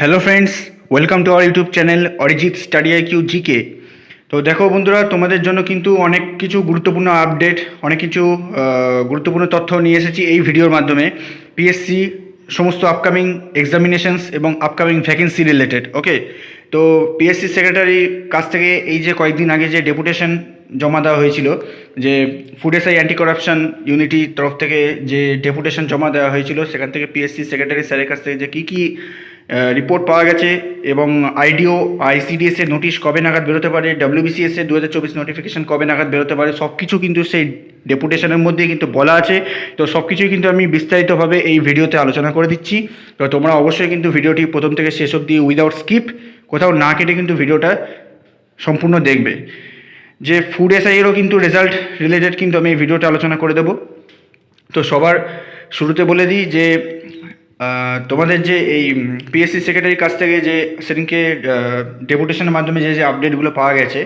Hello friends welcome to our YouTube channel Arijit study I Q GK তো দেখো বন্ধুরা, তোমাদের জন্য কিন্তু অনেক কিছু গুরুত্বপূর্ণ আপডেট অনেক কিছু গুরুত্বপূর্ণ তথ্য নিয়ে এসেছি এই ভিডিওর মাধ্যমে পিএসসি সমস্ত আপকামিং এক্সামিনেশনস এবং আপকামিং ভ্যাকেন্সি রিলেটেড ওকে তো পিএসসি সেক্রেটারির কাছ থেকে এই যে কয়েকদিন আগে যে ডেপুটেশন জমা দেওয়া হয়েছিল, যে food SI anti corruption unity তরফ থেকে যে ডেপুটেশন জমা দেওয়া হয়েছিল, সেখান থেকে পিএসসি সেক্রেটারি স্যারের কাছ থেকে যে কী কী রিপোর্ট পাওয়া গেছে এবং আইডিও আইসিডিএস এর নোটিশ কবে নাগাদ বেরোতে পারে ডাব্লিউবিসিএস এর দু হাজার চব্বিশ নোটিফিকেশান কবে নাগাদ বেরোতে পারে সব কিছু কিন্তু সেই ডেপুটেশনের মধ্যে কিন্তু বলা আছে। তো সব কিছুই কিন্তু আমি বিস্তারিতভাবে এই ভিডিওতে আলোচনা করে দিচ্ছি। তো তোমরা অবশ্যই কিন্তু ভিডিওটি প্রথম থেকে শেষ অবধি উইদাউট স্কিপ কোথাও না কেটে কিন্তু ভিডিওটা সম্পূর্ণ দেখবে। যে ফুড এসআইয়েরও কিন্তু রেজাল্ট রিলেটেড কিন্তু আমি এই ভিডিওটা আলোচনা করে দেবো। তো সবার শুরুতে বলে দিই যে তোমাদের যে এই পিএসসি সেক্রেটারির কাছ থেকে যে সেদিনকে ডেপুটেশনের মাধ্যমে যে যে আপডেটগুলো পাওয়া গেছে,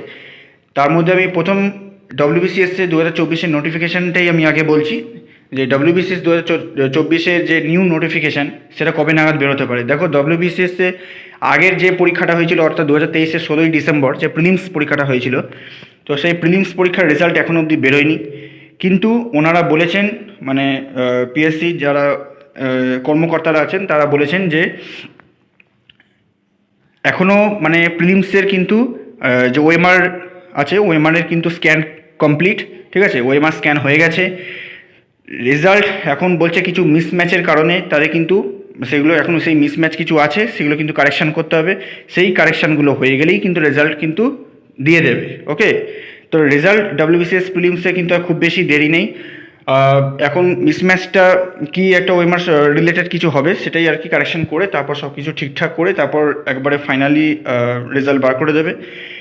তার মধ্যে আমি প্রথম ডব্লিউবিসিএস এর দু হাজার চব্বিশের নোটিফিকেশানটাই আমি আগে বলছি, যে ডব্লিউবিসিএস দু হাজার চব্বিশের যে নিউ নোটিফিকেশান সেটা কবে নাগাদ বেরোতে পারে। দেখো ডব্লিউবিসিএস আগের যে পরীক্ষাটা হয়েছিল, অর্থাৎ দু হাজার তেইশের ষোলোই ডিসেম্বর, যে প্রিলিমস পরীক্ষাটা হয়েছিল, তো সেই প্রিলিমস পরীক্ষার রেজাল্ট এখনও অবধি বেরোয়নি। কিন্তু ওনারা বলেছেন মানে পিএসসি যারা কর্মকর্তারা আছেন, তারা বলেছেন যে এখনও মানে প্রিলিমসের কিন্তু যে ওএমআর আছে, ওএমআরের কিন্তু স্ক্যান কমপ্লিট, ঠিক আছে? ওএমআর স্ক্যান হয়ে গেছে। রেজাল্ট এখন বলছে কিছু মিসম্যাচের কারণে, তাদের কিন্তু সেগুলো এখনও সেই মিসম্যাচ কিছু আছে, সেগুলো কিন্তু কারেকশান করতে হবে। সেই কারেকশানগুলো হয়ে গেলেই কিন্তু রেজাল্ট কিন্তু দিয়ে দেবে, ওকে? তো রেজাল্ট ডাব্লিউবিসিএস প্রিলিমসে কিন্তু আর খুব বেশি দেরি নেই। এখন মিসম্যাচটা কি একটা ওয়েমার রিলেটেড কিছু হবে, সেটাই আর কি কারেকশন করে তারপর সব কিছু ঠিকঠাক করে তারপর একবারে ফাইনালি রেজাল্ট বার করে দেবে।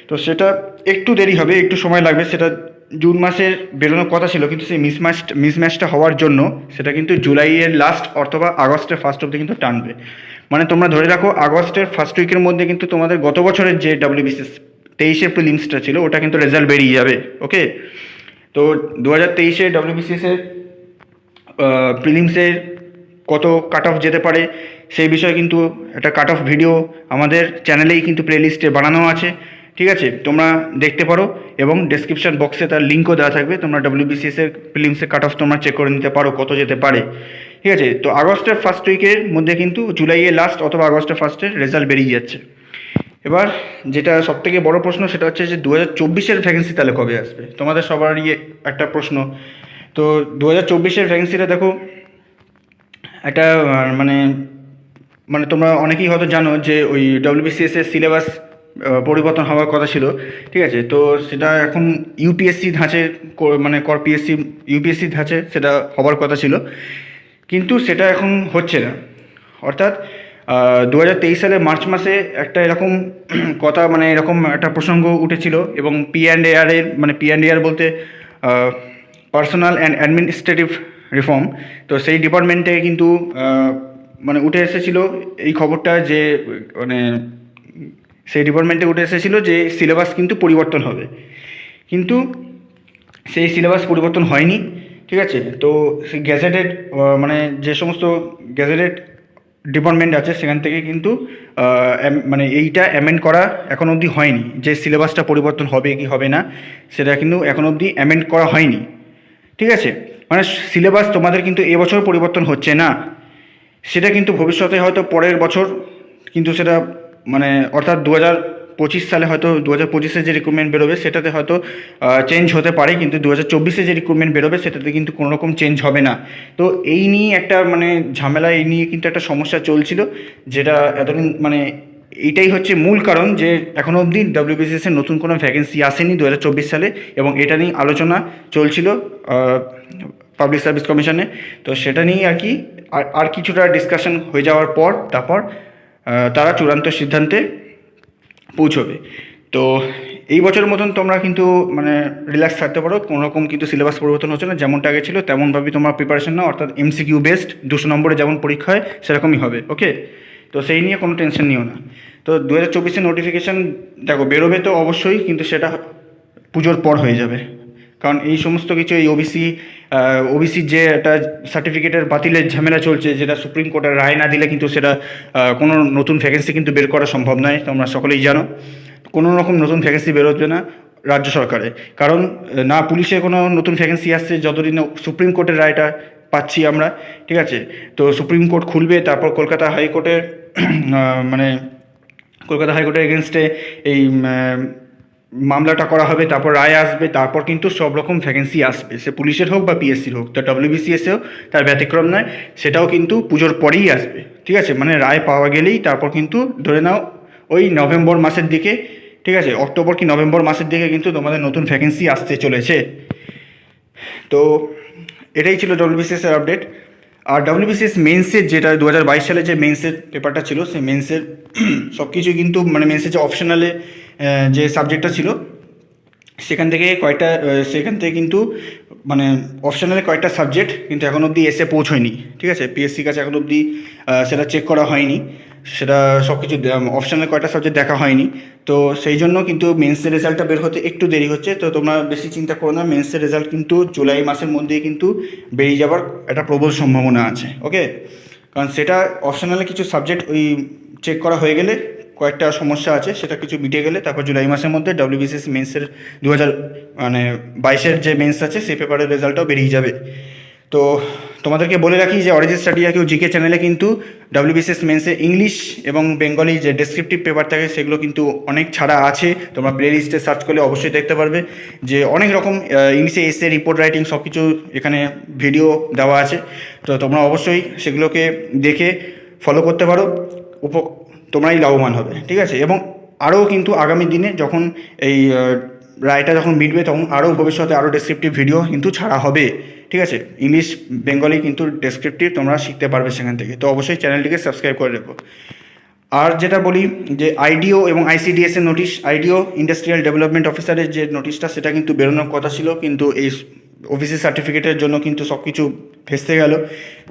তো সেটা একটু দেরি হবে, একটু সময় লাগবে, সেটা জুন মাসের বেরোনোর কথা ছিল, কিন্তু সেই মিসম্যাচ মিসম্যাচটা হওয়ার জন্য সেটা কিন্তু জুলাইয়ের লাস্ট অথবা আগস্টের ফার্স্ট অব্দি কিন্তু টানবে। মানে তোমরা ধরে রাখো, আগস্টের ফার্স্ট উইকের মধ্যে কিন্তু তোমাদের গত বছরের যে ডাব্লিউবিসিএস তেইশের প্রিলিমসটা ছিল, ওটা কিন্তু রেজাল্ট বেরিয়ে যাবে ওকে তো দু হাজার তেইশে ডাব্লিউবিসিএসের প্রিলিমসের কত কাট অফ যেতে পারে সেই বিষয়ে কিন্তু একটা কাট অফ ভিডিও আমাদের চ্যানেলেই কিন্তু প্লেলিস্টে বানানো আছে, ঠিক আছে? তোমরা দেখতে পারো এবং ডেসক্রিপশন বক্সে তার লিঙ্কও দেওয়া থাকবে। তোমরা ডাব্লিউবিসিএসের প্রিলিমসের কাট অফ তোমরা চেক করে নিতে পারো কত যেতে পারে, ঠিক আছে? তো আগস্টের ফার্স্ট উইকের মধ্যে কিন্তু জুলাইয়ের লাস্ট অথবা আগস্টের ফার্স্টের রেজাল্ট বেরিয়ে যাচ্ছে। এবার যেটা সব থেকে বড় প্রশ্ন সেটা হচ্ছে যে দু হাজার চব্বিশের ভ্যাকেন্সি তাহলে কবে আসবে? তোমাদের সবারই একটা প্রশ্ন। তো দু হাজার চব্বিশের ভ্যাকেন্সিটা দেখো, একটা মানে মানে তোমরা অনেকেই হয়তো জানো যে ওই ডব্লিউবিসিএস এর সিলেবাস পরিবর্তন হওয়ার কথা ছিল, ঠিক আছে? তো সেটা এখন ইউপিএসসি ধাঁচে মানে কর পিএসসি ইউপিএসসি ধাঁচে সেটা হওয়ার কথা ছিল। কিন্তু সেটা এখন হচ্ছে না। অর্থাৎ দু হাজার তেইশ সালে মার্চ মাসে একটা এরকম কথা মানে এরকম একটা প্রসঙ্গ উঠেছিল এবং পি অ্যান্ড এর মানে পি অ্যান্ড এর বলতে পার্সোনাল অ্যান্ড অ্যাডমিনিস্ট্রেটিভ রিফর্ম তো সেই ডিপার্টমেন্টে কিন্তু মানে উঠে এসেছিল এই খবরটা যে মানে সেই ডিপার্টমেন্টে উঠে এসেছিল যে সিলেবাস কিন্তু পরিবর্তন হবে। কিন্তু সেই সিলেবাস পরিবর্তন হয়নি, ঠিক আছে? তো সেই গ্যাজেটেড মানে যে সমস্ত গ্যাজেটেড ডিপার্টমেন্ট আছে, সেখান থেকে কিন্তু মানে এইটা অ্যামেন্ড করা এখন অবধি হয়নি। যে সিলেবাসটা পরিবর্তন হবে কি হবে না, সেটা কিন্তু এখন অবধি অ্যামেন্ড করা হয়নি। ঠিক আছে? মানে সিলেবাস তোমাদের কিন্তু এবছর পরিবর্তন হচ্ছে না। সেটা কিন্তু ভবিষ্যতে হয়তো পরের বছর কিন্তু সেটা মানে অর্থাৎ দু হাজার পঁচিশ সালে হয়তো দু হাজার পঁচিশে যে রিক্রুটমেন্ট বেরোবে, সেটাতে হয়তো চেঞ্জ হতে পারে, কিন্তু দু হাজার চব্বিশে যে রিক্রুটমেন্ট বেরোবে, সেটাতে কিন্তু কোনো রকম চেঞ্জ হবে না। তো এই নিয়ে একটা মানে ঝামেলা, এই নিয়ে কিন্তু একটা সমস্যা চলছিল, যেটা এতদিন মানে এটাই হচ্ছে মূল কারণ যে এখনও অবধি ডাব্লিউবিসিএস এর নতুন কোনো ভ্যাকেন্সি আসেনি দু হাজার চব্বিশ সালে, এবং এটা নিয়ে আলোচনা চলছিল পাবলিক সার্ভিস কমিশনে তো সেটা নিয়েই আর কি, আর কিছুটা ডিসকাশন হয়ে যাওয়ার পর, তারপর তারা চূড়ান্ত সিদ্ধান্তে পৌঁছবে। তো এই বছরের মতন তোমরা কিন্তু মানে রিল্যাক্স থাকতে পারো। কোনো রকম কিন্তু সিলেবাস পরিবর্তন হচ্ছে না। যেমনটা আগে ছিল, তেমনভাবে তোমার প্রিপারেশন নাও। অর্থাৎ এমসিকিউ বেসড দুশো নম্বরে যেমন পরীক্ষা হয়, সেরকমই হবে ওকে তো সেই নিয়ে কোনো টেনশন নিও না। তো দু হাজার চব্বিশের নোটিফিকেশান দেখো, বেরোবে তো অবশ্যই, কিন্তু সেটা পুজোর পর হয়ে যাবে। কারণ এই সমস্ত কিছু, এই ওবিসি ওবিসির যে একটা সার্টিফিকেটের বাতিলের ঝামেলা চলছে, যেটা সুপ্রিম কোর্টের রায় না দিলে কিন্তু সেটা কোনো নতুন ভ্যাকেন্সি কিন্তু বের করা সম্ভব নয়, তোমরা সকলেই জানো। কোনো রকম নতুন ভ্যাকেন্সি বেরোচ্ছে না রাজ্য সরকারে। কারণ না পুলিশে কোনো নতুন ভ্যাকেন্সি আসছে, যতদিন সুপ্রিম কোর্টের রায়টা পাচ্ছি আমরা, ঠিক আছে? তো সুপ্রিম কোর্ট খুলবে, তারপর কলকাতা হাইকোর্টের মানে কলকাতা হাইকোর্টের এগেনস্টে এই মামলাটা করা হবে, তারপর রায় আসবে, তারপর কিন্তু সব রকম ভ্যাকেন্সি আসবে। সে পুলিশের হোক বা পিএসসির হোক, তো ডব্লিউবিসিএসেও তার ব্যতিক্রম নয়, সেটাও কিন্তু পুজোর পরেই আসবে। ঠিক আছে? মানে রায় পাওয়া গেলেই তারপর কিন্তু ধরে নাও, ওই নভেম্বর মাসের দিকে, ঠিক আছে? অক্টোবর কি নভেম্বর মাসের দিকে কিন্তু তোমাদের নতুন ভ্যাকেন্সি আসতে চলেছে। তো, এটাই ছিল ডব্লিউবিসিএস এর আপডেট আর ডাব্লিউবিসিএস মেন্সের যেটা দু হাজার বাইশ সালে যে মেন্সের পেপারটা ছিল, সেই মেন্সের সব কিছুই কিন্তু মানে মেন্সের যে অপশনালে যে সাবজেক্টটা ছিল, সেখান থেকে কয়েকটা সেখান থেকে কিন্তু মানে অপশনালে কয়েকটা সাবজেক্ট কিন্তু এখন অবধি এসে পৌঁছয়নি, ঠিক আছে? পিএসসির কাছে এখন অবধি সেটা চেক করা হয়নি। সেটা সব কিছু অপশনাল কয়েকটা সাবজেক্ট দেখা হয়নি। তো সেই জন্য কিন্তু মেন্সের রেজাল্টটা বের হতে একটু দেরি হচ্ছে। তো তোমরা বেশি চিন্তা করো না মেন্সের রেজাল্ট কিন্তু জুলাই মাসের মধ্যেই কিন্তু বেরিয়ে যাবার একটা প্রবল সম্ভাবনা আছে ওকে কারণ সেটা অপশনালে কিছু সাবজেক্ট ওই চেক করা হয়ে গেলে কয়েকটা সমস্যা আছে, সেটা কিছু মিটে গেলে তারপর জুলাই মাসের মধ্যে ডাব্লিউবিসিএস মেন্সের দু হাজার মানে বাইশের যে মেন্স আছে, সেই পেপারের রেজাল্টটাও বেরিয়ে যাবে। তো তোমাদেরকে বলে রাখি যে অরিজিৎ স্টাডি কেউ জিকে চ্যানেলে কিন্তু ডাব্লিউবিসিএস মেন্সে ইংলিশ এবং বেঙ্গলি যে ডেসক্রিপটিভ পেপার থাকে সেগুলো কিন্তু অনেক ছাড়া আছে। তোমরা প্লে লিস্টে সার্চ করলে অবশ্যই দেখতে পারবে যে অনেক রকম ইংলিশে এসে রিপোর্ট রাইটিং সব কিছু এখানে ভিডিও দেওয়া আছে। তো তোমরা অবশ্যই সেগুলোকে দেখে ফলো করতে পারো। উপ, তোমরাই লাভবান হবে, ঠিক আছে? এবং আরও কিন্তু আগামী দিনে যখন এই রায়টা যখন মিটবে তখন আরও ভবিষ্যতে আরও ডেসক্রিপটিভ ভিডিও কিন্তু ছাড়া হবে। ঠিক আছে? ইংলিশ বেঙ্গলি কিন্তু ডেসক্রিপটিভ তোমরা শিখতে পারবে সেখান থেকে। তো অবশ্যই চ্যানেলটিকে সাবস্ক্রাইব করে রেখো। আর যেটা বলি যে আইডিও এবং আইসিডিএস এর নোটিশ আইডিও ইন্ডাস্ট্রিয়াল ডেভেলপমেন্ট অফিসারের যে নোটিশটা সেটা কিন্তু বেরোনোর কথা ছিল, কিন্তু এই অফিসি সার্টিফিকেটের জন্য কিন্তু সব কিছু ভেস্তে গেল।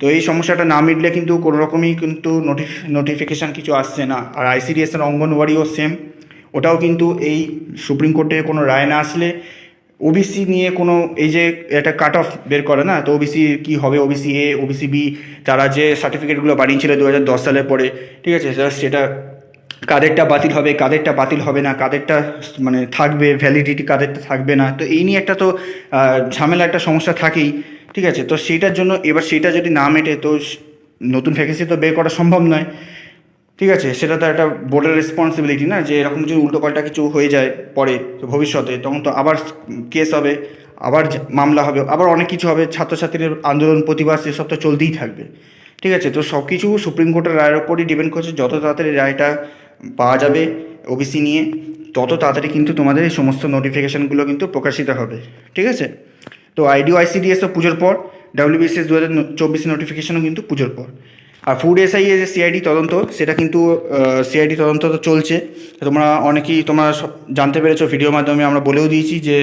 তো এই সমস্যাটা না মিটলে কিন্তু কোনো রকমই কিন্তু নোটিফ নোটিফিকেশান কিছু আসছে না। আর আইসিডিএস এর অঙ্গনওয়াড়িও সেম ওটাও কিন্তু এই সুপ্রিম কোর্টে কোনো রায় না আসলে ওবিসি নিয়ে কোনো এই যে একটা কাট অফ বের করে না? তো ওবিসি কি হবে? ওবিসি এ ওবিসি বি তারা যে সার্টিফিকেটগুলো বানিয়েছিল দু হাজার দশ সালের পরে, ঠিক আছে? সেটা- কাদেরটা বাতিল হবে, কাদেরটা বাতিল হবে না, কাদেরটা মানে থাকবে ভ্যালিডিটি কাদেরটা থাকবে না? তো এই নিয়ে একটা তো ঝামেলা, একটা সমস্যা থাকেই, ঠিক আছে? তো সেইটার জন্য এবার সেটা যদি না মেটে, তো নতুন ভ্যাকেন্সি তো বের করা সম্ভব নয়। ঠিক আছে, সেটা তো একটা বোর্ডের রেসপন্সিবিলিটি না, যে এরকম যদি উল্টোপাল্টা কিছু হয়ে যায় পরে ভবিষ্যতে, তখন তো আবার কেস হবে, আবার মামলা হবে, আবার অনেক কিছু হবে, ছাত্রছাত্রীদের আন্দোলন, প্রতিবাদ সেসব তো চলতেই থাকবে। ঠিক আছে, তো সব কিছু সুপ্রিম কোর্টের রায়ের ওপরই ডিপেন্ড করছে, যত তাড়াতাড়ি রায়টা পাওয়া যাবে ওবিসি নিয়ে, তত তাড়াতাড়ি কিন্তু তোমাদের এই সমস্ত নোটিফিকেশানগুলো কিন্তু প্রকাশিত হবে। ঠিক আছে? তো আইডিও আইসিডিএসও পুজোর পর ডাব্লিউবিসিএস দু হাজার চব্বিশ নোটিফিকেশনও কিন্তু পুজোর পর। আর ফুড এসআই যে সিআইডি তদন্ত, সেটা কিন্তু সিআইডি তদন্ত তো চলছে। তোমরা অনেকেই, তোমরা সব জানতে পেরেছ, ভিডিওর মাধ্যমে আমরা বলেও দিয়েছি যে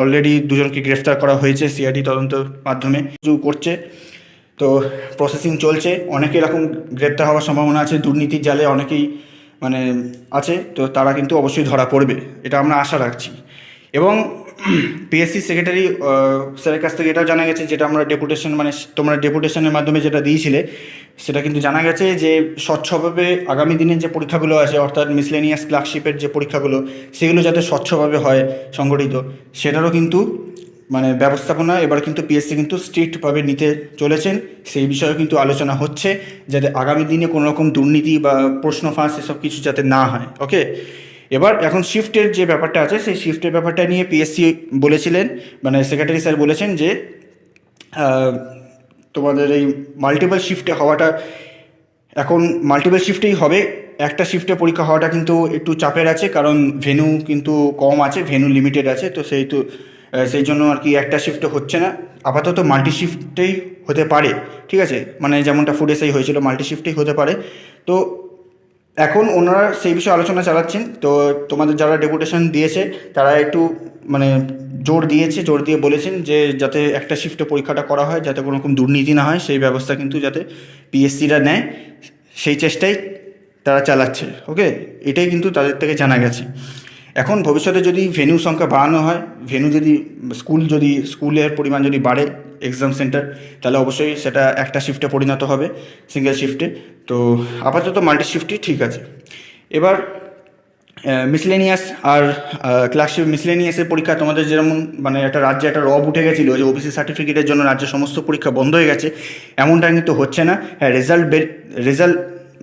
অলরেডি দুজনকে গ্রেফতার করা হয়েছে সিআইডি তদন্তের মাধ্যমে। করছে। তো প্রসেসিং চলছে। অনেকে এরকম গ্রেপ্তার হওয়ার সম্ভাবনা আছে। দুর্নীতির জালে অনেকেই মানে আছে। তো তারা কিন্তু অবশ্যই ধরা পড়বে। এটা আমরা আশা রাখছি। এবং পিএসসি সেক্রেটারি স্যারের কাছ থেকে এটাও জানা গেছে, যেটা আমরা ডেপুটেশন মানে তোমরা ডেপুটেশনের মাধ্যমে যেটা দিয়েছিলে সেটা কিন্তু জানা গেছে যে স্বচ্ছভাবে আগামী দিনের যে পরীক্ষাগুলো আছে, অর্থাৎ মিসলেনিয়াস ক্লার্কশিপের যে পরীক্ষাগুলো, সেগুলো যাতে স্বচ্ছভাবে হয় সংগঠিত, সেটারও কিন্তু মানে ব্যবস্থাপনা এবার কিন্তু পিএসসি কিন্তু স্ট্রিক্টভাবে নিতে চলেছেন। সেই বিষয়েও কিন্তু আলোচনা হচ্ছে যাতে আগামী দিনে কোনো রকম দুর্নীতি বা প্রশ্ন ফাঁস এসব কিছু যাতে না হয় ওকে এবার এখন শিফটের যে ব্যাপারটা আছে, সেই শিফটের ব্যাপারটা নিয়ে পিএসসি বলেছিলেন মানে সেক্রেটারি স্যার বলেছেন যে তোমাদের এই মাল্টিপল শিফটে হওয়াটা, এখন মাল্টিপল শিফটেই হবে, একটা শিফটে পরীক্ষা হওয়াটা কিন্তু একটু চাপের আছে, কারণ ভেনু কিন্তু কম আছে ভেনু লিমিটেড আছে, তো সেই তো সেই জন্য আর কি একটা শিফটে হচ্ছে না। আপাতত মাল্টি শিফটেই হতে পারে, ঠিক আছে? মানে যেমনটা ফুড হয়েছিল মাল্টি শিফটেই হতে পারে। তো এখন ওনারা সেই বিষয়ে আলোচনা চালাচ্ছেন। তো তোমাদের যারা ডেপুটেশন দিয়েছে, তারা একটু মানে জোর দিয়েছে, জোর দিয়ে বলেছেন যে যাতে একটা শিফটে পরীক্ষাটা করা হয়, যাতে কোনো রকম দুর্নীতি না হয়, সেই ব্যবস্থা কিন্তু যাতে পিএসসিরা নেয়। সেই চেষ্টাই তারা চালাচ্ছে ওকে এটাই কিন্তু তাদের থেকে জানা গেছে। এখন ভবিষ্যতে যদি ভেন্যু সংখ্যা বাড়ানো হয় ভেন্যু যদি স্কুল যদি স্কুলের পরিমাণ যদি বাড়ে এক্সাম সেন্টার তাহলে অবশ্যই সেটা একটা শিফটে পরিণত হবে সিঙ্গেল শিফটে তো আপাতত মাল্টি শিফটই ঠিক আছে। এবার মিসলেনিয়াস আর ক্লাসশিপ মিসলেনিয়াসের পরীক্ষা তোমাদের যেমন মানে একটা রাজ্যে একটা রব উঠে গেছিল যে ওবিসি সার্টিফিকেটের জন্য রাজ্যের সমস্ত পরীক্ষা বন্ধ হয়ে গেছে, এমনটা কিন্তু হচ্ছে না। হ্যাঁ রেজাল্ট রেজাল্ট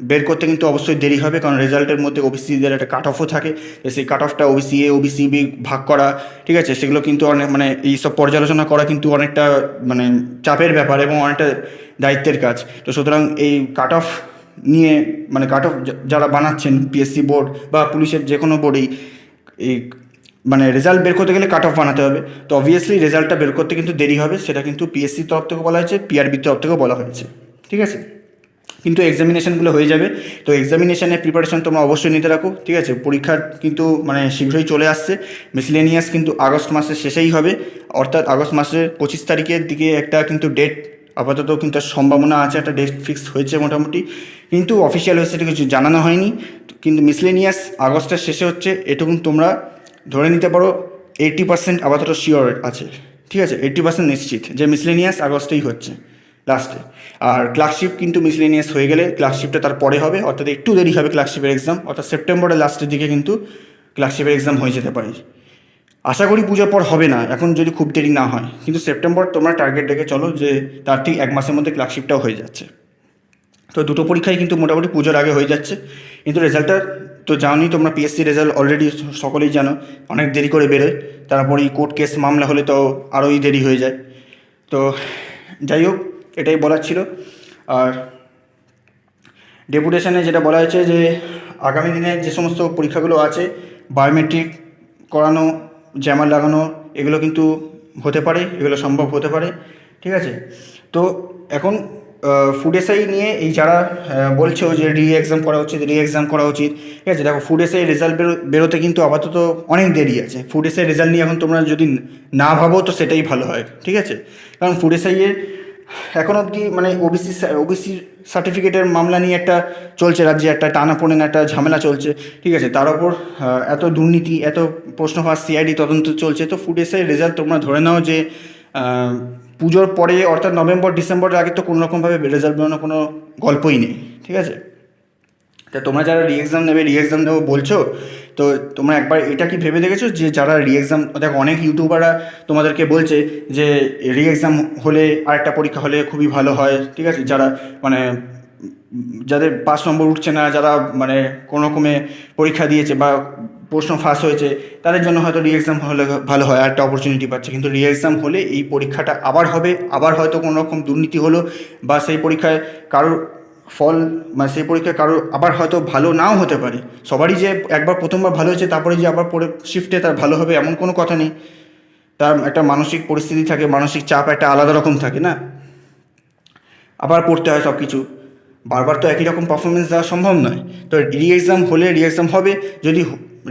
বের করতে কিন্তু অবশ্যই দেরি হবে, কারণ রেজাল্টের মধ্যে ওবিসিদের একটা কাট অফও থাকে সেই কাট অফটা ওবিসি এ ওবিসি বি ভাগ করা, ঠিক আছে? সেগুলো কিন্তু অনেক মানে এই সব পর্যালোচনা করা কিন্তু অনেকটা মানে চাপের ব্যাপার এবং অনেকটা দায়িত্বের কাজ। তো সুতরাং এই কাট অফ নিয়ে মানে কাট অফ যারা বানাচ্ছেন পিএসসি বোর্ড বা পুলিশের যে কোনো বোর্ডেই এই মানে রেজাল্ট বের করতে গেলে কাট অফ বানাতে হবে। তো অবভিয়াসলি রেজাল্টটা বের করতে কিন্তু দেরি হবে, সেটা কিন্তু পিএসসির তরফ থেকে বলা হয়েছে পিআরবির তরফ থেকেও বলা হয়েছে। ঠিক আছে? কিন্তু এক্সামিনেশনগুলো হয়ে যাবে। তো এক্সামিনেশানের প্রিপারেশন তোমরা অবশ্যই নিতে রাখো, ঠিক আছে? পরীক্ষার কিন্তু মানে শীঘ্রই চলে আসছে। মিসলেনিয়াস কিন্তু আগস্ট মাসের শেষেই হবে। অর্থাৎ আগস্ট মাসের পঁচিশ তারিখের দিকে একটা কিন্তু ডেট আপাতত কিন্তু সম্ভাবনা আছে, একটা ডেট ফিক্স হয়েছে মোটামুটি। কিন্তু অফিসিয়াল ওয়েবসাইটে কিছু জানানো হয়নি। কিন্তু মিসলেনিয়াস আগস্টের শেষে হচ্ছে, এটুকুন তোমরা ধরে নিতে পারো এইট্টি পার্সেন্ট আপাতত শিওর আছে। ঠিক আছে? এইট্টি পার্সেন্ট নিশ্চিত যে মিসলেনিয়াস আগস্টেই হচ্ছে। লাস্টে আর ক্লার্কশিপ কিন্তু মিসলেনিয়াস হয়ে গেলে ক্লার্কশিপটা তার পরে হবে, অর্থাৎ একটু দেরি হবে ক্লার্কশিপের এক্সাম অর্থাৎ সেপ্টেম্বরের লাস্টের দিকে কিন্তু ক্লার্কশিপের এক্সাম হয়ে যেতে পারে। আশা করি পুজোর পর হবে না, এখন যদি খুব দেরি না হয়। কিন্তু সেপ্টেম্বর তোমরা টার্গেট রেখে চলো যে তার ঠিক এক মাসের মধ্যে ক্লার্কশিপটাও হয়ে যাচ্ছে। তো দুটো পরীক্ষাই কিন্তু মোটামুটি পুজোর আগে হয়ে যাচ্ছে। কিন্তু রেজাল্টটা তো জানোই তোমরা পিএসসি রেজাল্ট অলরেডি সকলেই জানো, অনেক দেরি করে বেরোয়। তারপরে কোর্ট কেস মামলা হলে তো আরোই দেরি হয়ে যায়। তো যাই হোক এটাই বলার ছিল। আর ডেপুটেশনে যেটা বলা হয়েছে যে, আগামী দিনে যে সমস্ত পরীক্ষাগুলো আছে বায়োমেট্রিক করানো জ্যামার লাগানো, এগুলো কিন্তু হতে পারে, এগুলো সম্ভব হতে পারে, ঠিক আছে? তো এখন ফুড এসআই নিয়ে এই যারা বলছো যে রি এক্সাম করা উচিত রি এক্সাম করা উচিত, ঠিক আছে? দেখো ফুড এসআই রেজাল্ট বেরো, বেরোতে কিন্তু আপাতত অনেক দেরি আছে। ফুড এসআই রেজাল্ট নিয়ে এখন তোমরা যদি না ভাবো, তো সেটাই ভালো হয়, ঠিক আছে? কারণ ফুড এসআইয়ের এখন অবধি মানে ওবিসি ওবিসি সার্টিফিকেটের মামলা নিয়ে একটা চলছে, রাজ্যে একটা টানা পড়েন একটা ঝামেলা চলছে। ঠিক আছে, তার ওপর এত দুর্নীতি, এত প্রশ্ন ফাঁস সিআইডি তদন্ত চলছে। তো ফুড রেজাল্ট তোমরা ধরে নাও যে পুজোর পরে, অর্থাৎ নভেম্বর, ডিসেম্বরের আগে তো কোনোরকমভাবে রেজাল্ট বেরোনোর কোনো গল্পই নেই। ঠিক আছে? তা তোমরা যারা রি এক্সাম নেবে রি এক্সাম দেবো বলছো, তো তোমরা একবার এটা কি ভেবে দেখেছ যে যারা রি এক্সাম দেখো অনেক ইউটিউবাররা তোমাদেরকে বলছে যে রি এক্সাম হলে আরেকটা পরীক্ষা হলে খুবই ভালো হয়, ঠিক আছে? যারা মানে যাদের পাঁচ নম্বর উঠছে না, যারা মানে কোনো রকমে পরীক্ষা দিয়েছে বা প্রশ্ন ফাঁস হয়েছে, তাদের জন্য হয়তো রি এক্সাম হলে ভালো হয় একটা অপরচুনিটি পাচ্ছে। কিন্তু রি এক্সাম হলে এই পরীক্ষাটা আবার হবে, আবার হয়তো কোনো রকম দুর্নীতি হলো বা সেই পরীক্ষায় কারোর ফল মানে সেই পরীক্ষায় কারোর আবার হয়তো ভালো নাও হতে পারে। সবারই যে একবার প্রথমবার ভালো হয়েছে, তারপরে যে আবার পরে শিফটে তার ভালো হবে, এমন কোনো কথা নেই। তার একটা মানসিক পরিস্থিতি থাকে, মানসিক চাপ একটা আলাদা রকম থাকে, না? আবার পড়তে হয় সব কিছু বারবার তো একই রকম পারফরমেন্স দেওয়া সম্ভব নয়। তো রি এক্সাম হলে রি এক্সাম হবে, যদি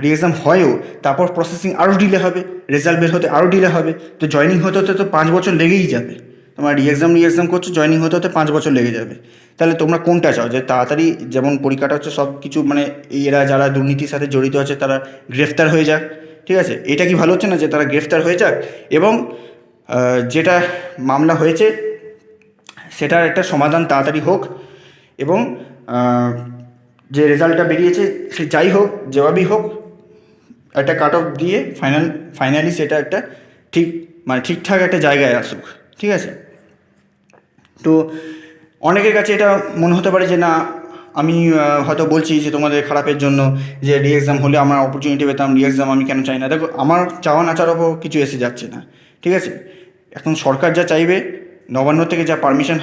রি এক্সাম হয়ও, তারপর প্রসেসিং আরও ডিলে হবে রেজাল্ট বের হতে আরও ডিলে হবে, তো জয়নিং হতে হতে তো পাঁচ বছর লেগেই যাবে। তোমার রি এক্সাম রি এক্সাম করছ জয়নিং হতে হতে পাঁচ বছর লেগে যাবে। তাহলে তোমরা কোনটা চাও? যে তাড়াতাড়ি যেমন পরীক্ষাটা হচ্ছে, সব কিছু মানে এরা যারা দুর্নীতির সাথে জড়িত আছে, তারা গ্রেফতার হয়ে যাক, ঠিক আছে? এটা কি ভালো হচ্ছে না যে তারা গ্রেফতার হয়ে যাক? এবং যেটা মামলা হয়েছে, সেটার একটা সমাধান তাড়াতাড়ি হোক এবং যে রেজাল্টটা বেরিয়েছে, সে যাই হোক যেভাবেই হোক, একটা কাট অফ দিয়ে ফাইনাল ফাইনালি সেটা একটা ঠিক মানে ঠিকঠাক একটা জায়গায় আসুক, ঠিক আছে? তো অনেকের কাছে এটা মনে হতে পারে যে না, আমি হয়তো বলছি যে তোমাদের খারাপের জন্য যে রি এক্সাম হলে আমার অপরচুনিটি পেতাম রি এক্সাম আমি কেন চাই না। দেখো, আমার চাওয়া না চাওয়ার ওপর কিছু এসে যাচ্ছে না, ঠিক আছে? এখন সরকার যা চাইবে, নবান্ন থেকে যা পারমিশন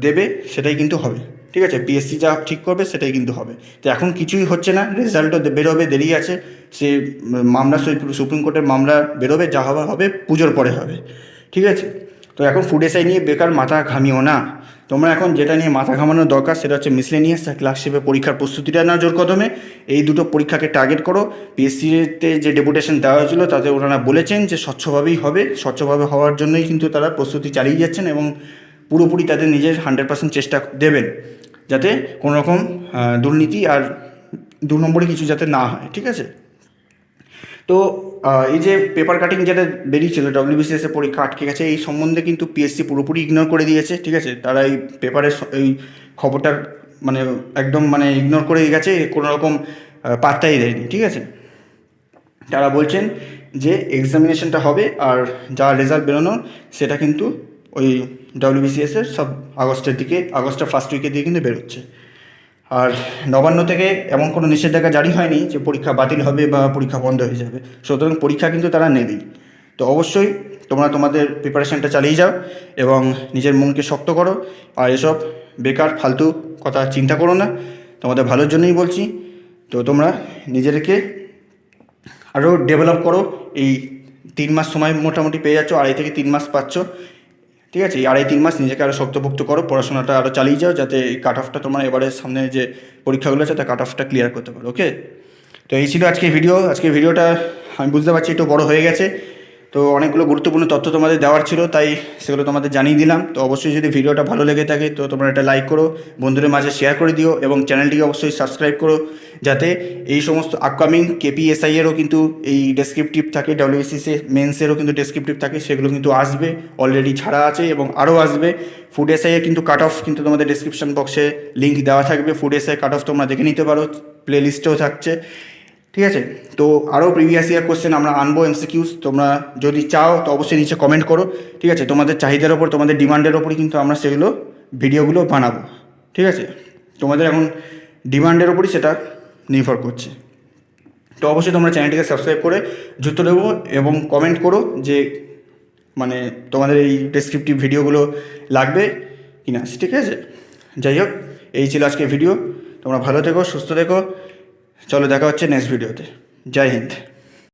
দেবে, সেটাই কিন্তু হবে, ঠিক আছে? পিএসসি যা ঠিক করবে, সেটাই কিন্তু হবে। তো এখন কিছুই হচ্ছে না রেজাল্টও বেরোবে, দেরি আছে। সে মামলা সুপ্রিম- কোর্টের মামলা বেরোবে, যা হবার হবে, পুজোর পরে হবে, ঠিক আছে? তো এখন ফুড এসআই নিয়ে বেকার মাথা ঘামিও না। তোমরা এখন যেটা নিয়ে মাথা ঘামানোর দরকার সেটা হচ্ছে মিসলেনিয়াস ক্লাসশিপে পরীক্ষার প্রস্তুতিটা না জোর কদমে। এই দুটো পরীক্ষাকে টার্গেট করো। পিএসসিতে যে ডেপুটেশন দেওয়া হয়েছিল তাতে ওনারা বলেছেন যে স্বচ্ছভাবেই হবে। স্বচ্ছভাবে হওয়ার জন্যই কিন্তু তারা প্রস্তুতি চালিয়ে যাচ্ছেন এবং পুরোপুরি তাদের নিজের হান্ড্রেড পার্সেন্ট চেষ্টা দেবেন যাতে কোনো রকম দুর্নীতি আর দু নম্বরে কিছু যাতে না হয়। ঠিক আছে? তো এই যে পেপার কাটিং যেটা বেরিয়েছিল ডব্লিউবিসিএস এর পরীক্ষা আটকে গেছে, এই সম্বন্ধে কিন্তু পিএসসি পুরোপুরি ইগনোর করে দিয়েছে, ঠিক আছে? তারা এই পেপারের এই খবরটার মানে একদম মানে ইগনোর করে গেছে কোনো রকম পাত্তাই দেয়নি, ঠিক আছে? তারা বলছেন যে এক্সামিনেশনটা হবে আর যা রেজাল্ট বেরোনোর, সেটা কিন্তু ওই ডব্লিউবিসিএস এর সব আগস্টের দিকে, আগস্টের ফার্স্ট উইকের দিকে কিন্তু বেরোচ্ছে। আর নবান্ন থেকে এমন কোনো নিষেধাজ্ঞা জারি হয়নি যে পরীক্ষা বাতিল হবে বা পরীক্ষা বন্ধ হয়ে যাবে। সুতরাং পরীক্ষা কিন্তু তারা নেবেই। তো অবশ্যই তোমরা তোমাদের প্রিপারেশনটা চালিয়ে যাও এবং নিজের মনকে শক্ত করো। আর এসব বেকার, ফালতু কথা চিন্তা করো না। তোমাদের ভালোর জন্যই বলছি। তো তোমরা নিজেদেরকে আরও ডেভেলপ করো। এই তিন মাস সময় মোটামুটি পেয়ে যাচ্ছ, আড়াই থেকে তিন মাস পাচ্ছ। ঠিক আছে আর এই তিন মাস নিজেকে আরও শক্তপোক্ত করো, পড়াশোনাটা আরও চালিয়ে যাও, যাতে কাট অফটা তোমার এবারে সামনে যে পরীক্ষাগুলো আছে তা কাট অফটা ক্লিয়ার করতে পারো ওকে তো এই ছিল আজকে ভিডিও আজকে ভিডিওটা আমি বুঝতে পারছি একটু বড় হয়ে গেছে। তো অনেকগুলো গুরুত্বপূর্ণ তথ্য তোমাদের দেওয়ার ছিল, তাই সেগুলো তোমাদের জানিয়ে দিলাম। তো অবশ্যই যদি ভিডিওটা ভালো লেগে থাকে, তো তোমরা এটা লাইক করো, বন্ধুদের মাঝে শেয়ার করে দিও এবং চ্যানেলটিকে অবশ্যই সাবস্ক্রাইব করো, যাতে এই সমস্ত আপকামিং কেপিএসআই এরও কিন্তু এই ডেসক্রিপটিভ থাকে ডাব্লিউসিসি মেন্সেরও কিন্তু ডেসক্রিপটিভ থাকে, সেগুলো কিন্তু আসবে অলরেডি ছাড়া আছে এবং আরও আসবে। ফুড এসআই কিন্তু কাট অফ কিন্তু তোমাদের ডিসক্রিপশন বক্সে লিঙ্ক দেওয়া থাকবে ফুড এসআই কাট অফ তোমরা দেখে নিতে পারো প্লে লিস্টেও থাকছে। ঠিক আছে? তো আরও প্রিভিয়াস ইয়ার কোশ্চেন আমরা আনব এমসিকিউস তোমরা যদি চাও, তো অবশ্যই নিচে কমেন্ট করো। ঠিক আছে? তোমাদের চাহিদার ওপর, তোমাদের ডিমান্ডের ওপরই কিন্তু আমরা সেগুলো ভিডিওগুলো বানাবো। ঠিক আছে? তোমাদের এখন ডিমান্ডের ওপরই সেটা নির্ভর করছে। তো অবশ্যই তোমরা চ্যানেলটিকে সাবস্ক্রাইব করে যুক্ত দেবো এবং কমেন্ট করো যে মানে তোমাদের এই ডেসক্রিপটিভ ভিডিওগুলো লাগবে কি না ঠিক আছে? যাই হোক, এই ছিল আজকে ভিডিও তোমরা ভালো থেকো, সুস্থ থেকো। চলো দেখা হচ্ছে নেক্সট ভিডিওতে জয় হিন্দ।